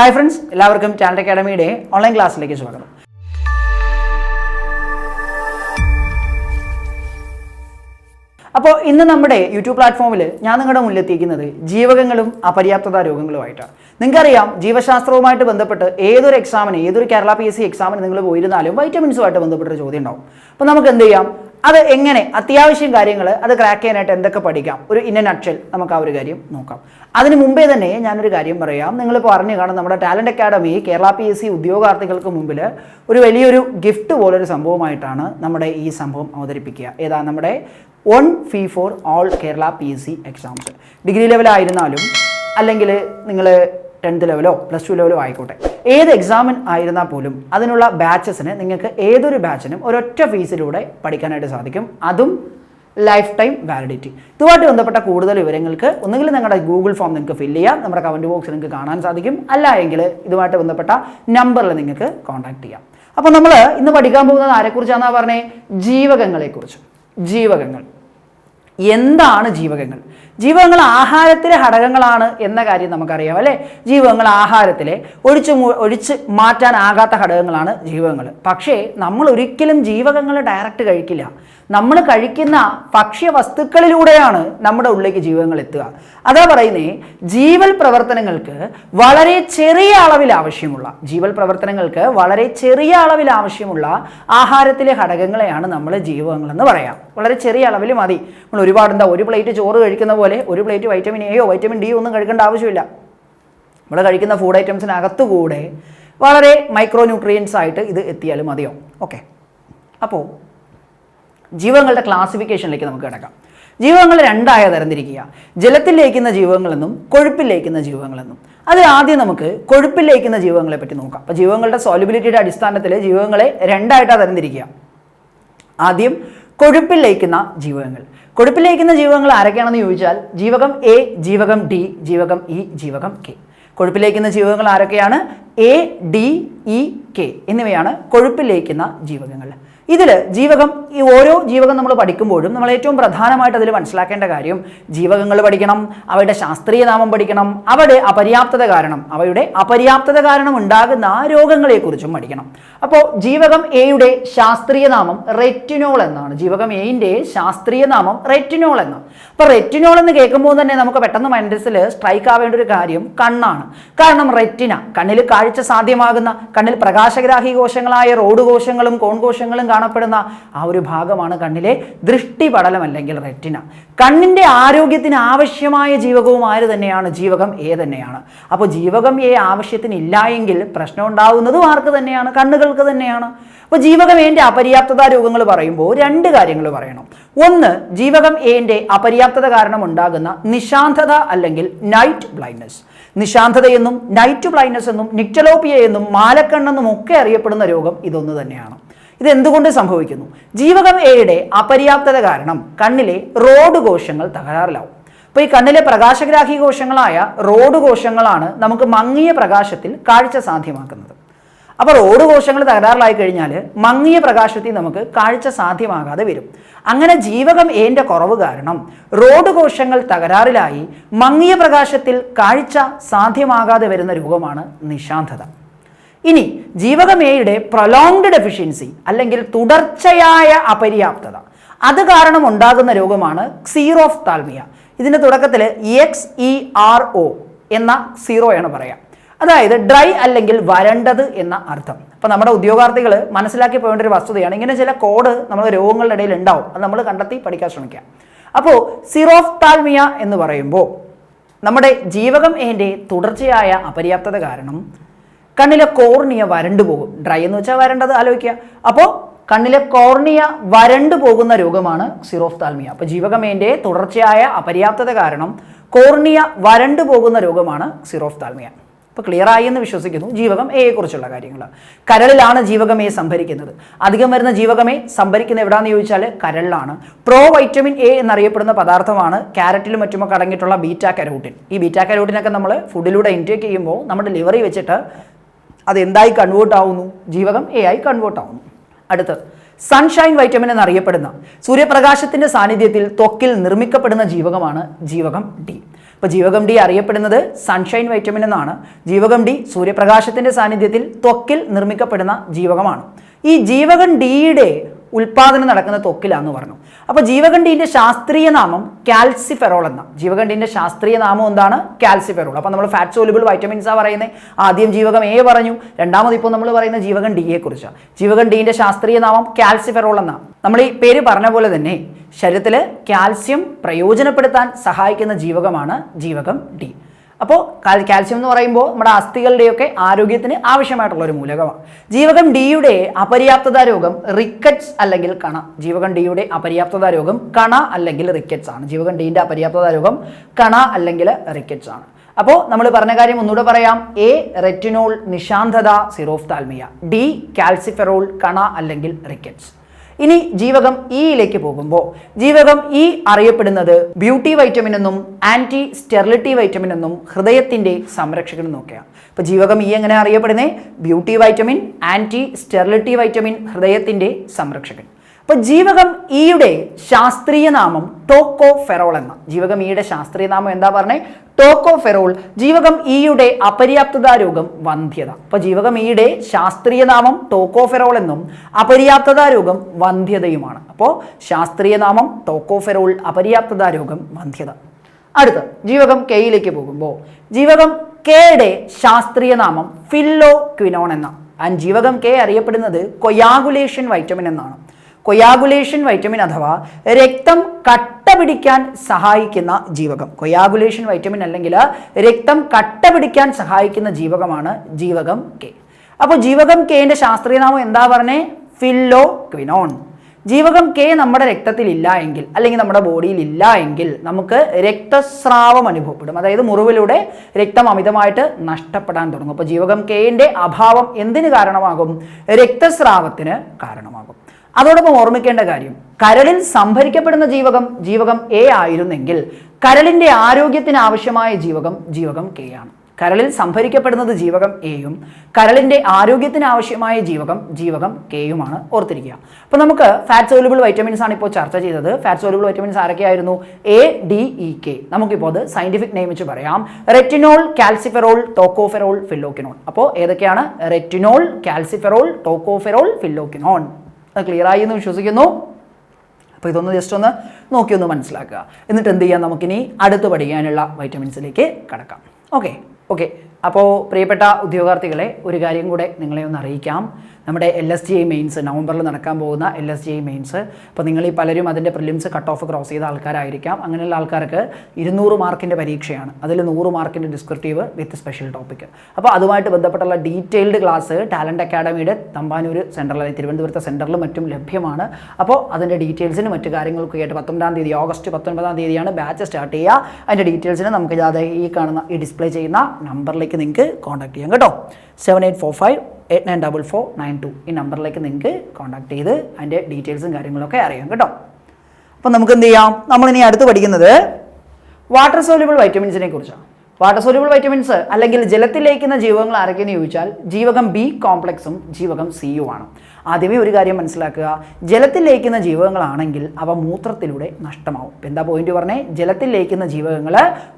Hi friends എല്ലാവർക്കും channel അക്കാഡമിയുടെ online ക്ലാസ്സിലേക്ക് സ്വാഗതം. അപ്പോൾ ഇന്ന് നമ്മുടെ യൂട്യൂബ് പ്ലാറ്റ്ഫോമിൽ ഞാൻ നിങ്ങളുടെ മുന്നിലെത്തിക്കുന്നത് ജീവകങ്ങളും അപര്യാപ്തത രോഗങ്ങളുമായിട്ടാണ് നിങ്ങൾക്കറിയാം ജീവശാസ്ത്രവുമായിട്ട് ബന്ധപ്പെട്ട് ഏതൊരു എക്സാമിന് ഏതൊരു കേരള പി എസ് സി എക്സാമിന് നിങ്ങൾ പോയിരുന്നാലും വൈറ്റമിൻസുമായിട്ട് ബന്ധപ്പെട്ട ഒരു ചോദ്യം ഉണ്ടാവും. അപ്പോൾ നമുക്ക് എന്ത് ചെയ്യാം? അത് എങ്ങനെ അത്യാവശ്യം കാര്യങ്ങൾ അത് ക്രാക്ക് ചെയ്യാനായിട്ട് എന്തൊക്കെ പഠിക്കാം? ഒരു ഇന്ന നക്ഷൽ നമുക്ക് ആ ഒരു കാര്യം നോക്കാം. അതിന് മുമ്പേ തന്നെ ഞാനൊരു കാര്യം പറയാം. നിങ്ങൾ പറഞ്ഞു കാണും നമ്മുടെ talent academy Kerala P S C ഉദ്യോഗാർത്ഥികൾക്ക് മുമ്പിൽ ഒരു വലിയൊരു ഗിഫ്റ്റ് പോലൊരു സംഭവമായിട്ടാണ് നമ്മുടെ ഈ സംഭവം അവതരിപ്പിക്കുക. ഏതാ? നമ്മുടെ one fee for all Kerala P S C exams degree ലെവലായിരുന്നാലും അല്ലെങ്കിൽ നിങ്ങൾ ടെൻത്ത് ലെവലോ പ്ലസ് ടു ലെവലോ ആയിക്കോട്ടെ. ഏത് എക്സാമിൻ ആയിരുന്നാൽ പോലും അതിനുള്ള ബാച്ചസിന് നിങ്ങൾക്ക് ഏതൊരു ബാച്ചിനും ഒരൊറ്റ ഫീസിലൂടെ പഠിക്കാനായിട്ട് സാധിക്കും. അതും ലൈഫ് ടൈം വാലിഡിറ്റി ഇതുമായിട്ട് ബന്ധപ്പെട്ട കൂടുതൽ വിവരങ്ങൾക്ക് ഒന്നുകിൽ നിങ്ങളുടെ ഗൂഗിൾ ഫോം നിങ്ങൾക്ക് ഫില്ല് ചെയ്യാം. നമ്മുടെ കമന്റ് ബോക്സിൽ നിങ്ങൾക്ക് കാണാൻ സാധിക്കും. അല്ല എങ്കിൽ ഇതുമായിട്ട് ബന്ധപ്പെട്ട നമ്പറിൽ നിങ്ങൾക്ക് കോൺടാക്ട് ചെയ്യാം. അപ്പോൾ നമ്മൾ ഇന്ന് പഠിക്കാൻ പോകുന്നത് ആരെക്കുറിച്ചാണെന്നാണ് പറഞ്ഞേ? ജീവകങ്ങളെക്കുറിച്ച്. ജീവകങ്ങൾ. എന്താണ് ജീവകങ്ങൾ? ജീവകങ്ങൾ ആഹാരത്തിലെ ഘടകങ്ങളാണ് എന്ന കാര്യം നമുക്കറിയാം അല്ലേ? ജീവകങ്ങൾ ആഹാരത്തിലെ ഒഴിച്ച് ഒഴിച്ച് മാറ്റാനാകാത്ത ഘടകങ്ങളാണ് ജീവകങ്ങൾ പക്ഷേ നമ്മൾ ഒരിക്കലും ജീവകങ്ങൾ ഡയറക്റ്റ് കഴിക്കില്ല. നമ്മൾ കഴിക്കുന്ന ഭക്ഷ്യ വസ്തുക്കളിലൂടെയാണ് നമ്മുടെ ഉള്ളിലേക്ക് ജീവകങ്ങൾ എത്തുക. അതാ പറയുന്നേ ജീവൽ പ്രവർത്തനങ്ങൾക്ക് വളരെ ചെറിയ അളവിൽ ആവശ്യമുള്ള ജീവൽ പ്രവർത്തനങ്ങൾക്ക് വളരെ ചെറിയ അളവിൽ ആവശ്യമുള്ള ആഹാരത്തിലെ ഘടകങ്ങളെയാണ് നമ്മൾ ജീവകങ്ങൾ എന്ന് പറയാം. വളരെ ചെറിയ അളവിൽ മതി. നമ്മൾ ഒരുപാട് എന്താ ഒരു പ്ലേറ്റ് ചോറ് കഴിക്കുന്ന പോലെ ഒരു പ്ലേറ്റ് വൈറ്റമിൻ എയോ വൈറ്റമിൻ ഡിയോ ഒന്നും കഴിക്കേണ്ട ആവശ്യമില്ല. നമ്മൾ കഴിക്കുന്ന ഫുഡ് ഐറ്റംസിനകത്തു കൂടെ വളരെ മൈക്രോ ന്യൂട്രിയൻസ് ആയിട്ട് ഇത് എത്തിയാലും മതിയോ? ഓക്കെ അപ്പോൾ ജീവങ്ങളുടെ ക്ലാസിഫിക്കേഷനിലേക്ക് നമുക്ക് കിടക്കാം. ജീവകങ്ങൾ രണ്ടായ തരംതിരിക്കുക. ജലത്തിൽ ലയിക്കുന്ന ജീവകങ്ങളെന്നും കൊഴുപ്പിൽ ലയിക്കുന്ന ജീവകങ്ങളെന്നും അതിൽ ആദ്യം നമുക്ക് കൊഴുപ്പിൽ ലയിക്കുന്ന ജീവങ്ങളെ പറ്റി നോക്കാം. അപ്പോൾ ജീവങ്ങളുടെ സോലിബിലിറ്റിയുടെ അടിസ്ഥാനത്തിൽ ജീവങ്ങളെ രണ്ടായിട്ടാണ് തരംതിരിക്കുക. ആദ്യം കൊഴുപ്പിൽ ലയിക്കുന്ന ജീവകങ്ങൾ കൊഴുപ്പിൽ ലയിക്കുന്ന ജീവകങ്ങൾ ആരൊക്കെയാണെന്ന് ചോദിച്ചാൽ ജീവകം എ ജീവകം ഡി ജീവകം ഇ ജീവകം കെ കൊഴുപ്പിലേക്കുന്ന ജീവകങ്ങൾ ആരൊക്കെയാണ്? എ ഡി ഇ കെ എന്നിവയാണ് കൊഴുപ്പിലേക്കുന്ന ജീവകങ്ങൾ. ഇതിൽ ജീവകം ഈ ഓരോ ജീവകം നമ്മൾ പഠിക്കുമ്പോഴും നമ്മൾ ഏറ്റവും പ്രധാനമായിട്ട് അതിൽ മനസ്സിലാക്കേണ്ട കാര്യം ജീവകങ്ങൾ പഠിക്കണം അവയുടെ ശാസ്ത്രീയ നാമം പഠിക്കണം അവയുടെ അപര്യാപ്തത കാരണം അവയുടെ അപര്യാപ്തത കാരണം ഉണ്ടാകുന്ന രോഗങ്ങളെക്കുറിച്ചും പഠിക്കണം. അപ്പോൾ ജീവകം എയുടെ ശാസ്ത്രീയ നാമം റെറ്റിനോൾ എന്നാണ്. ജീവകം എയിന്റെ ശാസ്ത്രീയ നാമം റെറ്റിനോൾ എന്നാണ്. അപ്പോൾ റെറ്റിനോൾ എന്ന് കേൾക്കുമ്പോൾ തന്നെ നമുക്ക് പെട്ടെന്ന് മനസ്സിൽ സ്ട്രൈക്ക് ആവേണ്ട ഒരു കാര്യം കണ്ണാണ്. കാരണം റെറ്റിന കണ്ണിൽ കാഴ്ച സാധ്യമാകുന്ന കണ്ണിൽ പ്രകാശഗ്രാഹി കോശങ്ങളായ റോഡ് കോശങ്ങളും കോൺ കോശങ്ങളും കാണപ്പെടുന്ന ആ ഒരു ഭാഗമാണ് കണ്ണിലെ ദൃഷ്ടിപടലം അല്ലെങ്കിൽ റെറ്റിന. കണ്ണിന്റെ ആരോഗ്യത്തിന് ആവശ്യമായ ജീവകവും ആര് തന്നെയാണ്? ജീവകം എ തന്നെയാണ്. അപ്പോൾ ജീവകം എ ആവശ്യത്തിന് ഇല്ല എങ്കിൽ പ്രശ്നം ഉണ്ടാവുന്നതും ആർക്ക് തന്നെയാണ്? കണ്ണുകൾക്ക് തന്നെയാണ്. അപ്പോൾ ജീവകം എന്റെ അപര്യാപ്തത രോഗങ്ങൾ പറയുമ്പോൾ രണ്ട് കാര്യങ്ങൾ പറയണം. ഒന്ന് ജീവകം എന്റെ അപര്യാപ്തത കാരണം ഉണ്ടാകുന്ന നിശാന്തത അല്ലെങ്കിൽ നൈറ്റ് ബ്ലൈൻഡ്നസ് നിശാന്തതയെന്നും നൈറ്റ് ബ്ലൈൻഡ്നെസ് എന്നും നിക്ടലോപ്പിയ എന്നും മാലക്കണ്ണെന്നും ഒക്കെ അറിയപ്പെടുന്ന രോഗം ഇതൊന്നു തന്നെയാണ്. ഇത് എന്തുകൊണ്ട് സംഭവിക്കുന്നു? ജീവകം എയുടെ അപര്യാപ്തത കാരണം കണ്ണിലെ റോഡ് കോശങ്ങൾ തകരാറിലാവും. അപ്പോൾ ഈ കണ്ണിലെ പ്രകാശഗ്രാഹി കോശങ്ങളായ റോഡ് കോശങ്ങളാണ് നമുക്ക് മങ്ങിയ പ്രകാശത്തിൽ കാഴ്ച സാധ്യമാക്കുന്നത്. അപ്പോൾ റോഡ് കോശങ്ങൾ തകരാറിലായി കഴിഞ്ഞാൽ മങ്ങിയ പ്രകാശത്തിൽ നമുക്ക് കാഴ്ച സാധ്യമാകാതെ വരും. അങ്ങനെ ജീവകം ഏന്റെ കുറവ് കാരണം റോഡ് കോശങ്ങൾ തകരാറിലായി മങ്ങിയ പ്രകാശത്തിൽ കാഴ്ച സാധ്യമാകാതെ വരുന്ന രൂപമാണ് നിശാന്തത. ഇനി ജീവകമേയുടെ പ്രൊലോങ്ഡ് ഡെഫിഷ്യൻസി അല്ലെങ്കിൽ തുടർച്ചയായ അപര്യാപ്തത. അത് കാരണം ഉണ്ടാകുന്ന രോഗമാണ് സീറോഫ് താൽമിയ ഇതിന്റെ തുടക്കത്തിൽ എക്സ് ഇ ആർ ഒ എന്ന സീറോയാണ് പറയാം. അതായത് ഡ്രൈ അല്ലെങ്കിൽ വരണ്ടത് എന്ന അർത്ഥം. അപ്പോൾ നമ്മുടെ ഉദ്യോഗാർത്ഥികൾ മനസ്സിലാക്കി പോകേണ്ട ഒരു വസ്തുതയാണ്. ഇങ്ങനെ ചില കോഡ് നമ്മൾ രോഗങ്ങളുടെ ഇടയിൽ ഉണ്ടാവും. അത് നമ്മൾ കണ്ടെത്തി പഠിക്കാൻ ശ്രമിക്കാം. അപ്പോൾ സിറോഫ് താൽമിയ എന്ന് പറയുമ്പോൾ നമ്മുടെ ജീവകം എന്റെ തുടർച്ചയായ അപര്യാപ്തത കാരണം കണ്ണിലെ കോർണിയ വരണ്ടു പോകും. ഡ്രൈ എന്ന് വെച്ചാൽ വരണ്ടത് ആലോചിക്കുക. അപ്പോൾ കണ്ണിലെ കോർണിയ വരണ്ടു പോകുന്ന രോഗമാണ് സിറോഫ്താൽമിയ. അപ്പോൾ ജീവകമേന്റെ തുടർച്ചയായ അപര്യാപ്തത കാരണം കോർണിയ വരണ്ടു പോകുന്ന രോഗമാണ് സിറോഫ്താൽമിയ. ഇപ്പോൾ ക്ലിയർ ആയി എന്ന് വിശ്വസിക്കുന്നു ജീവകം എയെ കുറിച്ചുള്ള കാര്യങ്ങൾ കരളിലാണ് ജീവകം എ സംഭരിക്കുന്നത്. അധികം വരുന്ന ജീവകമേ സംഭരിക്കുന്ന എവിടാന്ന് ചോദിച്ചാൽ കരളിലാണ്. പ്രോ വൈറ്റമിൻ എ എന്നറിയപ്പെടുന്ന പദാർത്ഥമാണ് ക്യാരറ്റിലും മറ്റുമൊക്കെ അടങ്ങിയിട്ടുള്ള ബീറ്റാ കരോട്ടിൻ. ഈ ബീറ്റാ കരോട്ടിനൊക്കെ നമ്മൾ ഫുഡിലൂടെ ഇൻടേക്ക് ചെയ്യുമ്പോൾ നമ്മുടെ ലിവറി വെച്ചിട്ട് അത് എന്തായി കൺവേർട്ട് ആവുന്നു? ജീവകം എ ആയി കൺവേർട്ട് ആവുന്നു. അടുത്ത് സൺഷൈൻ വൈറ്റമിൻ എന്നറിയപ്പെടുന്ന സൂര്യപ്രകാശത്തിന്റെ സാന്നിധ്യത്തിൽ ത്വക്കിൽ നിർമ്മിക്കപ്പെടുന്ന ജീവകമാണ് ജീവകം ഡി അപ്പോൾ ജീവകം ഡി അറിയപ്പെടുന്നത് സൺഷൈൻ വൈറ്റമിൻ എന്നാണ്. ജീവകം ഡി സൂര്യപ്രകാശത്തിന്റെ സാന്നിധ്യത്തിൽ ത്വക്കിൽ നിർമ്മിക്കപ്പെടുന്ന ജീവകമാണ്. ഈ ജീവകം ഡിയുടെ ഉൽപാദനം നടക്കുന്ന ത്വക്കിലാന്ന് പറഞ്ഞു. അപ്പോൾ ജീവകണ്ഠിന്റെ ശാസ്ത്രീയ നാമം കാൽസിഫെറോൾ എന്ന ജീവകണ്ഠിന്റെ ശാസ്ത്രീയ നാമം എന്താണ്? കാൽസിഫെറോൾ. അപ്പോൾ നമ്മൾ ഫാറ്റ് സോലുബിൾ വൈറ്റമിൻസാണ് പറയുന്നത് ആദ്യം ജീവകം എ പറഞ്ഞു. രണ്ടാമത് ഇപ്പോൾ നമ്മൾ പറയുന്ന ജീവകൻ ഡിയെ കുറിച്ചാണ്. ജീവകൻ ശാസ്ത്രീയ നാമം കാൽസിഫെറോൾ എന്നാണ് നമ്മൾ ഈ പേര് പറഞ്ഞ പോലെ തന്നെ ശരീരത്തിൽ കാൽസ്യം പ്രയോജനപ്പെടുത്താൻ സഹായിക്കുന്ന ജീവകമാണ് ജീവകം ഡി. അപ്പോൾ കാൽസ്യം എന്ന് പറയുമ്പോൾ നമ്മുടെ അസ്ഥികളുടെയൊക്കെ ആരോഗ്യത്തിന് ആവശ്യമായിട്ടുള്ള ഒരു മൂലകമാണ്. ജീവകം ഡിയുടെ അപര്യാപ്തത രോഗം റിക്കറ്റ്സ് അല്ലെങ്കിൽ കണ. ജീവകം ഡിയുടെ അപര്യാപ്തത രോഗം കണ അല്ലെങ്കിൽ റിക്കറ്റ്സ് ആണ്. ജീവകം ഡിയുടെ അപര്യാപ്തത രോഗം കണ അല്ലെങ്കിൽ റിക്കറ്റ്സ് ആണ്. അപ്പോൾ നമ്മൾ പറഞ്ഞ കാര്യം ഒന്നുകൂടെ പറയാം. എ റെറ്റിനോൾ നിശാന്തത സിറോഫ്താൽമിയ ഡി കാൽസിഫെറോൾ കണ അല്ലെങ്കിൽ റിക്കറ്റ്സ് ഇനി ജീവകം ഇയിലേക്ക് പോകുമ്പോൾ ജീവകം ഇ അറിയപ്പെടുന്നത് ബ്യൂട്ടി വൈറ്റമിൻ എന്നും ആന്റി സ്റ്റെറിലിറ്റി വൈറ്റമിൻ എന്നും ഹൃദയത്തിന്റെ സംരക്ഷകൻ എന്നൊക്കെയാണ് അപ്പോൾ ജീവകം ഇ എങ്ങനെ അറിയപ്പെടുന്നത് beauty vitamin anti sterility vitamin ഹൃദയത്തിന്റെ സംരക്ഷകൻ. അപ്പോൾ ജീവകം ഇയുടെ ശാസ്ത്രീയ നാമം ടോക്കോ ഫെറോൾ എന്ന. ജീവകം ഇയുടെ ശാസ്ത്രീയ നാമം എന്താ പറഞ്ഞേ? ടോക്കോ ഫെറോൾ ജീവകം ഇയുടെ അപര്യാപ്തത രോഗം വന്ധ്യത. അപ്പൊ ജീവകം ഇയുടെ ശാസ്ത്രീയ നാമം ടോക്കോ ഫെറോൾ എന്നും അപര്യാപ്തത രോഗം വന്ധ്യതയുമാണ്. അപ്പോൾ ശാസ്ത്രീയ നാമം ടോക്കോ ഫെറോൾ അപര്യാപ്തത രോഗം വന്ധ്യത. അടുത്ത ജീവകം കെയിലേക്ക് പോകുമ്പോൾ ജീവകം കെയുടെ ശാസ്ത്രീയ നാമം ഫില്ലോ ക്വിനോൺ എന്ന. ആൻഡ് ജീവകം കെ അറിയപ്പെടുന്നത് കൊയാഗുലേഷൻ വൈറ്റമിൻ എന്നാണ്. കൊയാഗുലേഷൻ വൈറ്റമിൻ അഥവാ രക്തം കട്ട പിടിക്കാൻ സഹായിക്കുന്ന ജീവകം. കൊയാഗുലേഷൻ വൈറ്റമിൻ അല്ലെങ്കിൽ രക്തം കട്ട പിടിക്കാൻ സഹായിക്കുന്ന ജീവകമാണ് ജീവകം കെ. അപ്പോൾ ജീവകം കെന്റെ ശാസ്ത്രീയനാമം എന്താ പറഞ്ഞേ? ഫില്ലോ ക്വിനോൺ ജീവകം കെ നമ്മുടെ രക്തത്തിൽ ഇല്ല എങ്കിൽ അല്ലെങ്കിൽ നമ്മുടെ ബോഡിയിൽ ഇല്ല എങ്കിൽ നമുക്ക് രക്തസ്രാവം അനുഭവപ്പെടും. അതായത് മുറിവിലൂടെ രക്തം അമിതമായിട്ട് നഷ്ടപ്പെടാൻ തുടങ്ങും. അപ്പോൾ ജീവകം കെന്റെ അഭാവം എന്തിന് കാരണമാകും? രക്തസ്രാവത്തിന് കാരണമാകും. അതോടൊപ്പം ഓർമ്മിക്കേണ്ട കാര്യം കരളിൽ സംഭരിക്കപ്പെടുന്ന ജീവകം ജീവകം എ ആയിരുന്നെങ്കിൽ കരളിന്റെ ആരോഗ്യത്തിന് ആവശ്യമായ ജീവകം ജീവകം കെ ആണ്. കരളിൽ സംഭരിക്കപ്പെടുന്നത് ജീവകം എയും കരളിന്റെ ആരോഗ്യത്തിന് ആവശ്യമായ ജീവകം ജീവകം കെയുമാണ് ഓർത്തിരിക്കുക. അപ്പോൾ നമുക്ക് ഫാറ്റ് സോലുബിൾ വൈറ്റമിൻസ് ആണ് ഇപ്പോൾ ചർച്ച ചെയ്തത്. ഫാറ്റ് സോലുബിൾ വൈറ്റമിൻസ് ആരൊക്കെയായിരുന്നു? എ ഡി ഇ കെ നമുക്കിപ്പോൾ അത് സയന്റിഫിക് നെയിം വെച്ച് പറയാം. റെറ്റിനോൾ കാൽസിഫെറോൾ ടോക്കോഫെറോൾ ഫില്ലോക്കിനോൺ അപ്പോൾ ഏതൊക്കെയാണ്? റെറ്റിനോൾ കാൽസിഫെറോൾ ടോക്കോഫെറോൾ ഫില്ലോക്കിനോൺ അത് ക്ലിയർ ആയി എന്ന് വിശ്വസിക്കുന്നു. അപ്പോൾ ഇതൊന്ന് ജസ്റ്റ് ഒന്ന് നോക്കി ഒന്ന് മനസ്സിലാക്കുക. എന്നിട്ട് എന്ത് ചെയ്യാം നമുക്കിനി അടുത്ത് പഠിക്കാനുള്ള വൈറ്റമിൻസിലേക്ക് കടക്കാം. ഓക്കെ ഓക്കെ അപ്പോൾ പ്രിയപ്പെട്ട ഉദ്യോഗാർത്ഥികളെ ഒരു കാര്യം കൂടെ നിങ്ങളെ ഒന്ന് അറിയിക്കാം. നമ്മുടെ L S G I mains നവംബറിൽ നടക്കാൻ പോകുന്ന L S G I mains അപ്പോൾ നിങ്ങൾ ഈ പലരും അതിന്റെ പ്രിലിംസ് കട്ട് ഓഫ് ക്രോസ് ചെയ്ത ആൾക്കാരായിരിക്കാം. അങ്ങനെയുള്ള ആൾക്കാർക്ക് ഇരുന്നൂറ് മാർക്കിന്റെ പരീക്ഷയാണ്. അതിൽ നൂറ് മാർക്കിന്റെ ഡിസ്ക്രിപ്റ്റീവ് വിത്ത് സ്പെഷ്യൽ ടോപ്പിക് അപ്പോൾ അതുമായിട്ട് ബന്ധപ്പെട്ടുള്ള ഡീറ്റെയിൽഡ് ക്ലാസ് ടാലന്റ് അക്കാഡമിയുടെ തമ്പാനൂർ സെന്ററിൽ അല്ലെങ്കിൽ തിരുവനന്തപുരത്തെ സെന്ററിലും മറ്റും ലഭ്യമാണ്. അപ്പോൾ അതിന്റെ ഡീറ്റെയിൽസിന് മറ്റു കാര്യങ്ങൾക്കും ആയിട്ട് പത്തൊമ്പതാം തീയതി ഓഗസ്റ്റ് പത്തൊൻപതാം തീയതിയാണ് ബാച്ച് സ്റ്റാർട്ട് ചെയ്യുക. അതിന്റെ ഡീറ്റെയിൽസിന് നമുക്ക് ഈ കാണുന്ന ഈ ഡിസ്പ്ലേ ചെയ്യുന്ന നമ്പറിലേക്ക് നിങ്ങൾക്ക് കോൺടാക്ട് ചെയ്യാം കേട്ടോ. Seven eight four five eight nine double four nine two ഈ നമ്പറിലേക്ക് നിങ്ങൾക്ക് കോൺടാക്ട് ചെയ്ത് അതിന്റെ ഡീറ്റെയിൽസും കാര്യങ്ങളൊക്കെ അറിയാം കേട്ടോ. അപ്പം നമുക്ക് എന്ത് ചെയ്യാം? നമ്മളിനി അടുത്ത് പഠിക്കുന്നത് വാട്ടർ സോല്യൂബിൾ വൈറ്റമിൻസിനെ കുറിച്ചാണ്. വാട്ടർ സോല്യൂബിൾ വൈറ്റമിൻസ് അല്ലെങ്കിൽ ജലത്തിൽ ലയിക്കുന്ന ജീവകങ്ങൾ ആരൊക്കെയെന്ന് ചോദിച്ചാൽ ജീവകം ബി കോംപ്ലക്സും ജീവകം സിയുമാണ് ആദ്യമേ ഒരു കാര്യം മനസ്സിലാക്കുക. ജലത്തിൽ ലയിക്കുന്ന ജീവകങ്ങളാണെങ്കിൽ അവ മൂത്രത്തിലൂടെ നഷ്ടമാവും. എന്താ പോയിന്റ് പറഞ്ഞേ? ജലത്തിൽ ലയിക്കുന്ന ജീവകങ്ങൾ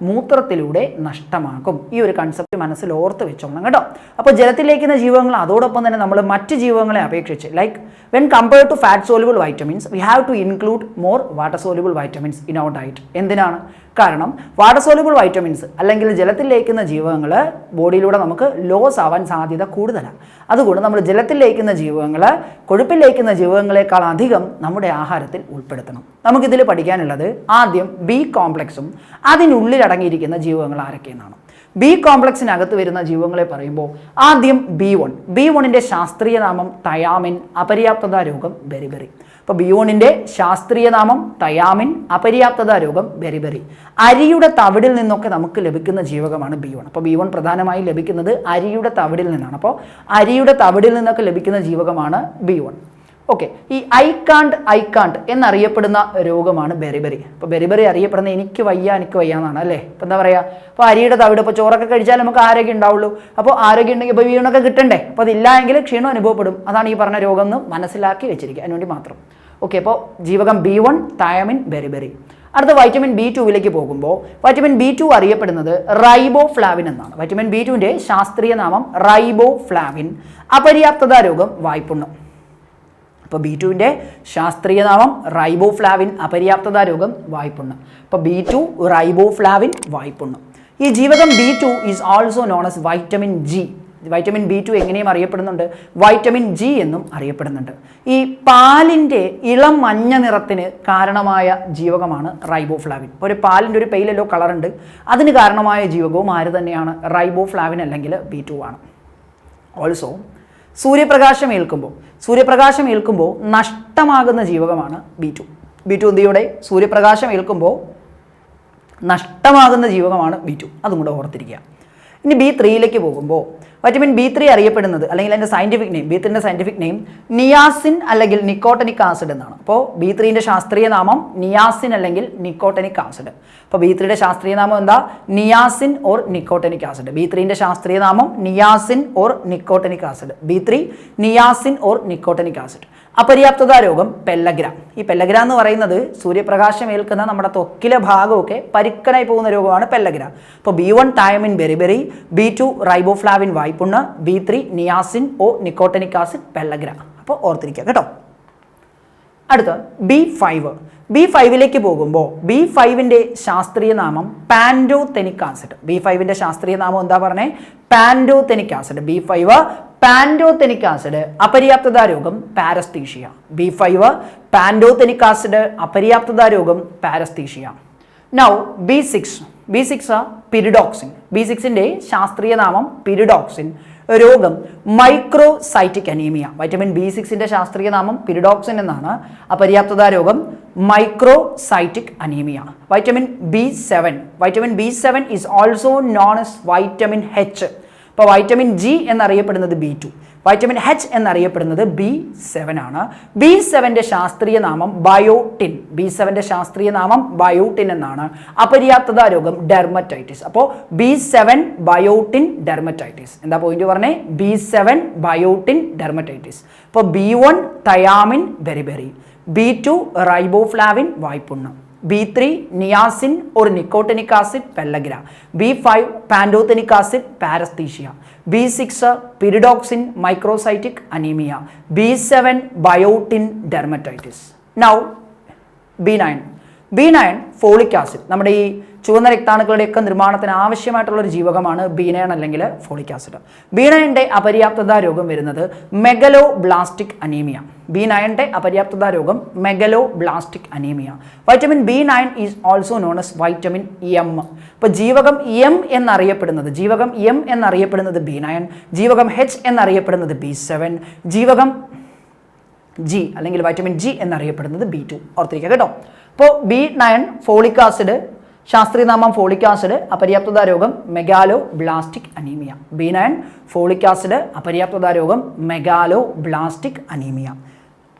മൂത്രത്തിലൂടെ നഷ്ടമാക്കും. ഈ ഒരു കൺസെപ്റ്റ് മനസ്സിൽ ഓർത്ത് വെച്ചോണം കേട്ടോ. അപ്പോൾ ജലത്തിൽ ലയിക്കുന്ന ജീവകങ്ങൾ അതോടൊപ്പം തന്നെ നമ്മൾ മറ്റ് ജീവകങ്ങളെ അപേക്ഷിച്ച് like when compared to fat soluble vitamins we have to include more water soluble vitamins in our diet എന്തിനാണ്? കാരണം വാട്ടർ സോലുബിൾ വൈറ്റമിൻസ് അല്ലെങ്കിൽ ജലത്തിൽ ലയിക്കുന്ന ജീവകങ്ങൾ ബോഡിയിലൂടെ നമുക്ക് ലോസ് ആവാൻ സാധ്യത കൂടുതലാണ്. അതുകൊണ്ട് നമ്മൾ ജലത്തിൽ ലയിക്കുന്ന ജീവകങ്ങൾ കൊഴുപ്പിൽ ലയിക്കുന്ന ജീവകങ്ങളെക്കാൾ അധികം നമ്മുടെ ആഹാരത്തിൽ ഉൾപ്പെടുത്തണം. നമുക്കിതിൽ പഠിക്കാനുള്ളത് ആദ്യം ബി കോംപ്ലക്സും അതിനുള്ളിൽ അടങ്ങിയിരിക്കുന്ന ജീവകങ്ങൾ ആരൊക്കെയെന്നാണ്. ബി കോംപ്ലക്സിനകത്ത് വരുന്ന ജീവങ്ങളെ പറയുമ്പോൾ ആദ്യം ബി വൺ ബി വണ്ണിന്റെ ശാസ്ത്രീയ നാമം തയാമിൻ അപര്യാപ്തത രോഗം ബെറിബെറി അപ്പോൾ ബി വണ്ണിന്റെ ശാസ്ത്രീയ നാമം തയാമിൻ അപര്യാപ്തത രോഗം ബെറിബെറി അരിയുടെ തവിടിൽ നിന്നൊക്കെ നമുക്ക് ലഭിക്കുന്ന ജീവകമാണ് ബി വൺ അപ്പോൾ ബി വൺ പ്രധാനമായും ലഭിക്കുന്നത് അരിയുടെ തവിടിൽ നിന്നാണ്. അപ്പോൾ അരിയുടെ തവിടിൽ നിന്നൊക്കെ ലഭിക്കുന്ന ജീവകമാണ് ബി വൺ ഓക്കെ ഈ ഐക്കാണ്ട് ഐക്കാണ്ട് എന്നറിയപ്പെടുന്ന രോഗമാണ് ബെറിബെറി. അപ്പോൾ ബെറിബെറി അറിയപ്പെടുന്ന എനിക്ക് വയ്യ എനിക്ക് വയ്യ എന്നാണ് അല്ലേ? ഇപ്പം എന്താ പറയുക അപ്പോൾ അരിയുടെ തവിട് ഇപ്പോൾ ചോറൊക്കെ കഴിച്ചാൽ നമുക്ക് ആരോഗ്യം ഉണ്ടാവുള്ളൂ. അപ്പോൾ ആരോഗ്യം ഉണ്ടെങ്കിൽ ഇപ്പോൾ വീണൊക്കെ കിട്ടണ്ടേ? അപ്പോൾ അതില്ല എങ്കിൽ ക്ഷീണം അനുഭവപ്പെടും. അതാണ് ഈ പറഞ്ഞ രോഗം എന്ന് മനസ്സിലാക്കി വെച്ചിരിക്കുക. അതിനുവേണ്ടി മാത്രം. ഓക്കെ അപ്പോൾ ജീവകം ബി വൺ തയമിൻ ബെറിബെറി. അടുത്ത വൈറ്റമിൻ ബി ടുവിലേക്ക് പോകുമ്പോൾ വൈറ്റമിൻ ബി ടു അറിയപ്പെടുന്നത് റൈബോ ഫ്ലാവിൻ എന്നാണ്. വൈറ്റമിൻ ബി ടുവിന്റെ ശാസ്ത്രീയ നാമം റൈബോ ഫ്ലാവിൻ അപര്യാപ്തത രോഗം വായ്പുണ്ണം. അപ്പോൾ ബി ടുവിന്റെ ശാസ്ത്രീയ നാമം റൈബോഫ്ലാവിൻ അപര്യാപ്തത രോഗം വായ്പുണ്ണം. അപ്പോൾ ബി ടു റൈബോഫ്ലാവിൻ വായ്പുണ്ണം. ഈ ജീവകം B two is also known as vitamin G vitamin B two എങ്ങനെയും അറിയപ്പെടുന്നുണ്ട്? വൈറ്റമിൻ ജി എന്നും അറിയപ്പെടുന്നുണ്ട്. ഈ പാലിന്റെ ഇളം മഞ്ഞ നിറത്തിന് കാരണമായ ജീവകമാണ് റൈബോഫ്ലാവിൻ. ഒരു പാലിന്റെ ഒരു പെയിലല്ലോ കളറുണ്ട് അതിന് കാരണമായ ജീവകവും ആര് തന്നെയാണ്? റൈബോഫ്ലാവിൻ അല്ലെങ്കിൽ ബി ടു ആണ് ഓൾസോ സൂര്യപ്രകാശം ഏൽക്കുമ്പോൾ സൂര്യപ്രകാശം ഏൽക്കുമ്പോൾ നഷ്ടമാകുന്ന ജീവകമാണ് ബി ടു ബി ടു എന്തിയുടെ സൂര്യപ്രകാശം ഏൽക്കുമ്പോൾ നഷ്ടമാകുന്ന ജീവകമാണ് ബി ടു അതും കൂടെ ഓർത്തിരിക്കുക. ഇനി ബി ത്രീയിലേക്ക് പോകുമ്പോൾ വൈറ്റമിൻ ബി ത്രീ അറിയപ്പെടുന്നത് അല്ലെങ്കിൽ അതിന്റെ സയന്റിഫിക് നെയിം ബി ത്രീന്റെ സയന്റിഫിക് നെയിം നിയാസിൻ അല്ലെങ്കിൽ നിക്കോട്ടനിക് ആസിഡ് എന്നാണ്. അപ്പോൾ ബി ത്രീന്റെ ശാസ്ത്രീയ നാമം നിയാസിൻ അല്ലെങ്കിൽ നിക്കോട്ടനിക് ആസിഡ് അപ്പോൾ ബി ത്രീയുടെ ശാസ്ത്രീയ നാമം എന്താ? Niacin or nicotinic acid B ത്രീന്റെ ശാസ്ത്രീയ നാമം niacin or nicotinic acid B three niacin or nicotinic acid അപര്യാപ്തത രോഗം പെല്ലഗ്ര. ഈ പെല്ലഗ്ര എന്ന് പറയുന്നത് സൂര്യപ്രകാശം ഏൽക്കുന്ന നമ്മുടെ ത്വക്കിലെ ഭാഗമൊക്കെ പരുക്കനായി പോകുന്ന രോഗമാണ് പെല്ലഗ്ര. അപ്പോൾ B one thiamine beriberi B two riboflavin വായ്പുണ്ണ് B three niacin or nicotinic acid pellagra. അപ്പോൾ ഓർത്തിരിക്കുക കേട്ടോ. അടുത്ത ബി ഫൈവ്. ബി ഫൈവിലേക്ക് പോകുമ്പോൾ ബി ഫൈവിന്റെ ശാസ്ത്രീയ നാമം പാൻഡോതെനിക് ആസിഡ്. ബി ഫൈവിന്റെ ശാസ്ത്രീയ നാമം എന്താ പറഞ്ഞേ? Pantothenic acid. B five pantothenic acid അപര്യാപ്തത രോഗം paresthesia B five pantothenic acid അപര്യാപ്തത രോഗം paresthesia now B six. B six pyridoxine. B സിക്സിന്റെ ശാസ്ത്രീയ നാമം പിരിഡോക്സിൻ. രോഗം മൈക്രോസൈറ്റിക് അനീമിയ. വൈറ്റമിൻ ബി സിക്സിന്റെ ശാസ്ത്രീയ നാമം പിരിഡോക്സിൻ എന്നാണ്. അപര്യാപ്തത രോഗം microcytic anaemia. Vitamin B seven. Vitamin B seven is also known as vitamin H ഇപ്പോൾ വൈറ്റമിൻ ജി എന്നറിയപ്പെടുന്നത് ബി ടു വൈറ്റമിൻ എച്ച് എന്നറിയപ്പെടുന്നത് ബി സെവൻ ആണ്. ബി സെവന്റെ ശാസ്ത്രീയ നാമം ബയോട്ടിൻ ബി സെവന്റെ ശാസ്ത്രീയ നാമം ബയോട്ടിൻ എന്നാണ്. അപര്യാപ്തത രോഗം ഡെർമറ്റൈറ്റിസ് അപ്പോൾ ബി സെവൻ ബയോട്ടിൻ ഡെർമറ്റൈറ്റിസ് എന്താ പോയിന്റ് പറഞ്ഞേ? ബി സെവൻ ബയോട്ടിൻ ഡെർമറ്റൈറ്റിസ് ഇപ്പോൾ B one thiamine beriberi B two riboflavin വായ്പുണ്ണം. B three niacin ഒരു nicotinic acid pellagra. B five pantothenic acid paresthesia. B six pyridoxine microcytic anaemia. B seven biotin dermatitis now B nine B nine folic acid നമ്മുടെ ഈ ചുവന്ന രക്താണുക്കളുടെയൊക്കെ നിർമ്മാണത്തിന് ആവശ്യമായിട്ടുള്ള ഒരു ജീവകമാണ് ബീനയൺ അല്ലെങ്കിൽ folic acid. ബീനയന്റെ അപര്യാപ്തത രോഗം വരുന്നത് മെഗലോ ബ്ലാസ്റ്റിക് അനീമിയ. ബി നയന്റെ അപര്യാപ്തത രോഗം megaloblastic anaemia. Vitamin B nine is also known as vitamin M. ഇപ്പോൾ ജീവകം എം എന്നറിയപ്പെടുന്നത് ജീവകം എം എന്നറിയപ്പെടുന്നത് ബി നയൻ ജീവകം എച്ച് എന്നറിയപ്പെടുന്നത് ബി സെവൻ ജീവകം ജി അല്ലെങ്കിൽ വൈറ്റമിൻ ജി എന്നറിയപ്പെടുന്നത് ബി ടു. ഓർത്തിരിക്കുക കേട്ടോ. അപ്പോൾ ബി നയൻ ഫോളിക് ആസിഡ് ശാസ്ത്രീയ നാമം ഫോളിക് ആസിഡ് അപര്യാപ്തത രോഗം megaloblastic anaemia. B nine folic acid അപര്യാപ്തത രോഗം മെഗാലോ ബ്ലാസ്റ്റിക് അനീമിയ.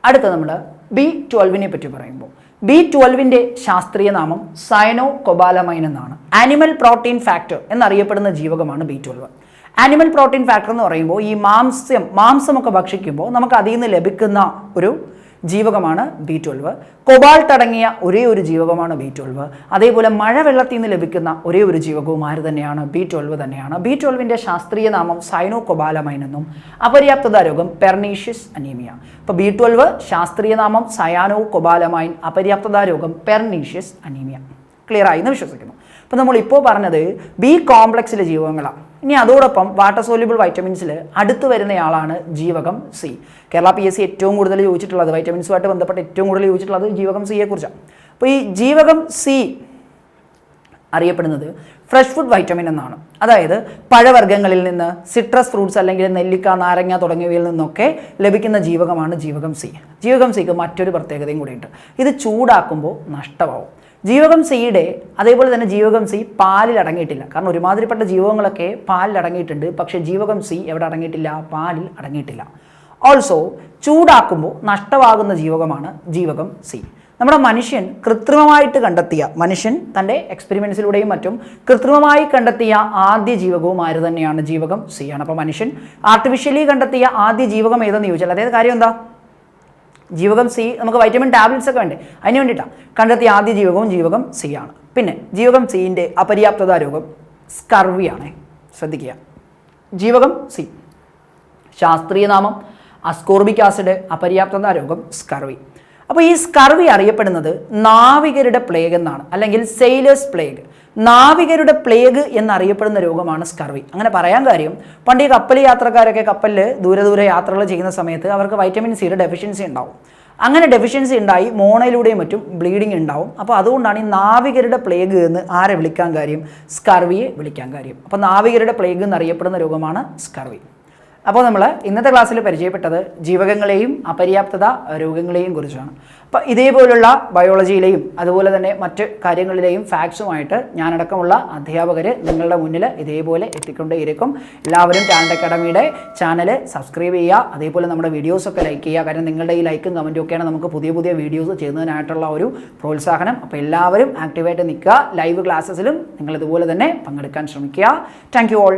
അടുത്ത നമ്മൾ ബി ട്വൽവിനെ പറ്റി പറയുമ്പോൾ. ബി ട്വൽവിന്റെ ശാസ്ത്രീയ നാമം സയനോ കൊബാലമൈൻ എന്നാണ്. ആനിമൽ പ്രോട്ടീൻ ഫാക്ടർ എന്നറിയപ്പെടുന്ന ജീവകമാണ് B twelve. Animal protein factor എന്ന് പറയുമ്പോൾ ഈ മാംസ്യം മാംസമൊക്കെ ഭക്ഷിക്കുമ്പോൾ നമുക്ക് അതിൽ നിന്ന് ലഭിക്കുന്ന ഒരു ജീവകമാണ് ബി ട്വൽവ്. കൊബാൾട്ട് അടങ്ങിയ ഒരേ ഒരു ജീവകമാണ് ബി ട്വൽവ്. അതേപോലെ മഴവെള്ളത്തിൽ നിന്ന് ലഭിക്കുന്ന ഒരേ ഒരു ജീവകവും ആര് തന്നെയാണ്? ബി ട്വൽവ് തന്നെയാണ്. ബി ട്വൽവിന്റെ ശാസ്ത്രീയ നാമം സൈനോ കൊബാലമൈൻ എന്നും അപര്യാപ്തത രോഗം പെർണീഷ്യസ് അനീമിയ. അപ്പോൾ ബി ട്വൽവ് ശാസ്ത്രീയ നാമം സയാനോ കൊബാലമൈൻ അപര്യാപ്തത രോഗം പെർണീഷ്യസ് അനീമിയ. ക്ലിയർ ആയി എന്ന് വിശ്വസിക്കുന്നു. അപ്പോൾ നമ്മൾ ഇപ്പോൾ പറഞ്ഞത് ബി കോംപ്ലക്സിലെ ജീവകങ്ങളാണ് ഇനി അതോടൊപ്പം വാട്ടർ സോല്യൂബിൾ വൈറ്റമിൻസിൽ അടുത്ത് വരുന്നയാളാണ് ജീവകം C Kerala P S C ഏറ്റവും കൂടുതൽ ചോദിച്ചിട്ടുള്ളത് വൈറ്റമിൻസുമായിട്ട് ബന്ധപ്പെട്ട് ഏറ്റവും കൂടുതൽ ചോദിച്ചിട്ടുള്ളത് ജീവകം സിയെ കുറിച്ചാണ്. അപ്പോൾ ഈ ജീവകം സി അറിയപ്പെടുന്നത് ഫ്രഷ് ഫുഡ് വൈറ്റമിൻ എന്നാണ്. അതായത് പഴവർഗങ്ങളിൽ നിന്ന് സിട്രസ് ഫ്രൂട്ട്സ് അല്ലെങ്കിൽ നെല്ലിക്ക നാരങ്ങ തുടങ്ങിയവയിൽ നിന്നൊക്കെ ലഭിക്കുന്ന ജീവകമാണ് ജീവകം സി ജീവകം സിക്ക് മറ്റൊരു പ്രത്യേകതയും കൂടിയുണ്ട്. ഇത് ചൂടാക്കുമ്പോൾ നഷ്ടമാവും. ജീവകം സിയുടെ അതേപോലെ തന്നെ ജീവകം സി പാലിൽ അടങ്ങിയിട്ടില്ല. കാരണം ഒരുമാതിരിപ്പെട്ട ജീവകങ്ങളൊക്കെ പാലിൽ അടങ്ങിയിട്ടുണ്ട്. പക്ഷെ ജീവകം സി എവിടെ അടങ്ങിയിട്ടില്ല? പാലിൽ അടങ്ങിയിട്ടില്ല. ഓൾസോ ചൂടാക്കുമ്പോൾ നഷ്ടമാകുന്ന ജീവകമാണ് ജീവകം സി. നമ്മുടെ മനുഷ്യൻ കൃത്രിമമായിട്ട് കണ്ടെത്തിയ മനുഷ്യൻ തന്റെ എക്സ്പെരിമെൻസിലൂടെയും മറ്റും കൃത്രിമമായി കണ്ടെത്തിയ ആദ്യ ജീവകവും ആര് തന്നെയാണ്? ജീവകം സി ആണ്. അപ്പോൾ മനുഷ്യൻ ആർട്ടിഫിഷ്യലി കണ്ടെത്തിയ ആദ്യ ജീവകം ഏതെന്ന് ചോദിച്ചാൽ അതായത് കാര്യം എന്താ? ജീവകം സി നമുക്ക് വൈറ്റമിൻ ടാബ്ലറ്റ്സ് ഒക്കെ വേണ്ടേ? അതിന് വേണ്ടിയിട്ടാണ് കണ്ടെത്തിയ ആദ്യ ജീവകവും ജീവകം സി ആണ്. പിന്നെ ജീവകം സിന്റെ അപര്യാപ്തത രോഗം സ്കർവിയാണ്. ശ്രദ്ധിക്കുക. ജീവകം സി. ശാസ്ത്രീയ നാമം അസ്കോർബിക് ആസിഡ് അപര്യാപ്തത രോഗം സ്കർവി. അപ്പോൾ ഈ സ്കർവി അറിയപ്പെടുന്നത് നാവികരുടെ പ്ലേഗ് എന്നാണ്. അല്ലെങ്കിൽ സെയിലേഴ്സ് പ്ലേഗ് നാവികരുടെ പ്ലേഗ് എന്നറിയപ്പെടുന്ന രോഗമാണ് സ്കർവി. അങ്ങനെ പറയാൻ കാര്യം പണ്ട് ഈ കപ്പൽ യാത്രക്കാരൊക്കെ കപ്പലിൽ ദൂരെ ദൂരെ യാത്രകൾ ചെയ്യുന്ന സമയത്ത് അവർക്ക് വൈറ്റമിൻ സിയുടെ ഡെഫിഷ്യൻസി ഉണ്ടാവും. അങ്ങനെ ഡെഫിഷ്യൻസി ഉണ്ടായി മോണയിലൂടെയും മറ്റും ബ്ലീഡിങ് ഉണ്ടാവും. അപ്പോൾ അതുകൊണ്ടാണ് ഈ നാവികരുടെ പ്ലേഗ് എന്ന് ആരെ വിളിക്കാൻ കാര്യം? സ്കർവിയെ വിളിക്കാൻ കാര്യം. അപ്പോൾ നാവികരുടെ പ്ലേഗ് എന്നറിയപ്പെടുന്ന രോഗമാണ് സ്കർവി. അപ്പോൾ നമ്മൾ ഇന്നത്തെ ക്ലാസ്സിൽ പരിചയപ്പെട്ടത് ജീവകങ്ങളെയും അപര്യാപ്തത രോഗങ്ങളെയും കുറിച്ചാണ്. അപ്പോൾ ഇതേപോലുള്ള ബയോളജിയിലെയും അതുപോലെ തന്നെ മറ്റ് കാര്യങ്ങളിലെയും ഫാക്ട്സുമായിട്ട് ഞാനടക്കമുള്ള അധ്യാപകർ നിങ്ങളുടെ മുന്നിൽ ഇതേപോലെ എത്തിക്കൊണ്ടേയിരിക്കും. എല്ലാവരും ടാലന്റ് അക്കാഡമിയുടെ ചാനൽ സബ്സ്ക്രൈബ് ചെയ്യുക അതേപോലെ നമ്മുടെ വീഡിയോസൊക്കെ ലൈക്ക് ചെയ്യുക. കാരണം നിങ്ങളുടെ ഈ ലൈക്കും കമന്റും ഒക്കെയാണ് നമുക്ക് പുതിയ പുതിയ വീഡിയോസ് ചെയ്യുന്നതിനായിട്ടുള്ള ഒരു പ്രോത്സാഹനം. അപ്പോൾ എല്ലാവരും ആക്റ്റീവായിട്ട് നിൽക്കുക. ലൈവ് ക്ലാസ്സസിലും നിങ്ങൾ ഇതുപോലെ തന്നെ പങ്കെടുക്കാൻ ശ്രമിക്കുക. Thank you all